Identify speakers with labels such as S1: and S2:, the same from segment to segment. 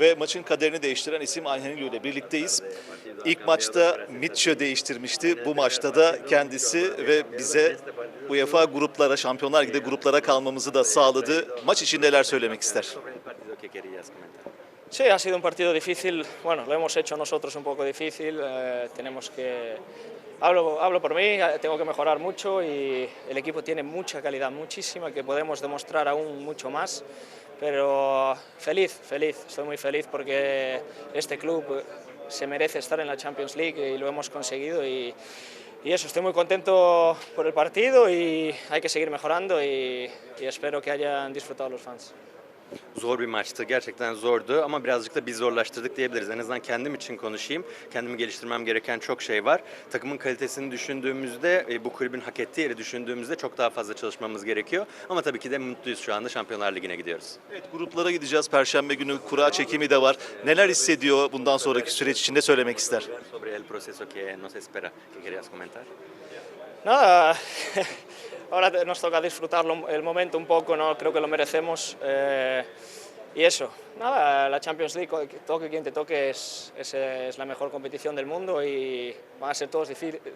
S1: ve maçın kaderini değiştiren isim Angelino ile birlikteyiz. İlk maçta Mitchell değiştirmişti. Bu maçta da kendisi ve bize UEFA gruplara, Şampiyonlar Ligi gruplara kalmamızı da sağladı. Maç için neler söylemek ister?
S2: Sí, ha sido un partido difícil. Bueno, lo hemos hecho nosotros un poco difícil. eh, tenemos que. Hablo, hablo por mí, eh, tengo que mejorar mucho y el equipo tiene mucha calidad, muchísima, que podemos demostrar aún mucho más. Pero feliz, feliz, estoy muy feliz porque este club se merece estar en la Champions League y lo hemos conseguido. Y, eso, estoy muy contento por el partido y hay que seguir mejorando y espero que hayan disfrutado los fans.
S3: Zor bir maçtı. Gerçekten zordu ama birazcık da biz zorlaştırdık diyebiliriz. En azından kendim için konuşayım. Kendimi geliştirmem gereken çok şey var. Takımın kalitesini düşündüğümüzde, e, bu kulübün hak ettiği yeri düşündüğümüzde çok daha fazla çalışmamız gerekiyor. Ama tabii ki de mutluyuz şu anda Şampiyonlar Ligi'ne gidiyoruz.
S1: Evet, gruplara gideceğiz. Perşembe günü kura çekimi de var. Neler hissediyor bundan sonraki süreç içinde söylemek ister?
S3: Sobre el proceso que nos espera, ¿qué querías comentar?
S2: Nada, ahora nos toca disfrutarlo el momento un poco, ¿no? creo que lo merecemos. eh, y eso, nada, la Champions League, toque quien te toque, es, es, es la mejor competición del mundo y van a ser todos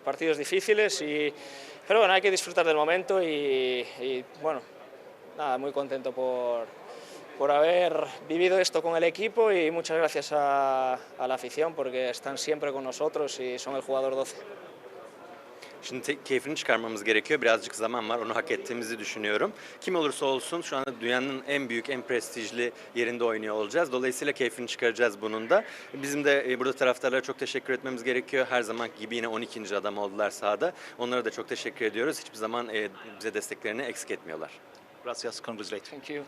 S2: partidos difíciles. Y, pero bueno, hay que disfrutar del momento y, y, bueno, nada, muy contento por, por haber vivido esto con el equipo y muchas gracias a, a la afición porque están siempre con nosotros y son el jugador 12.
S3: Şimdi te- keyfini çıkarmamız gerekiyor. Birazcık zaman var. Onu hak ettiğimizi düşünüyorum. Kim olursa olsun şu anda dünyanın en büyük, en prestijli yerinde oynuyor olacağız. Dolayısıyla keyfini çıkaracağız bunun da. Bizim de e, burada taraftarlara çok teşekkür etmemiz gerekiyor. Her zaman gibi yine 12. adam oldular sahada. Onlara da çok teşekkür ediyoruz. Hiçbir zaman e, bize desteklerini eksik etmiyorlar.
S1: Gracias, congratulations.
S2: Thank you.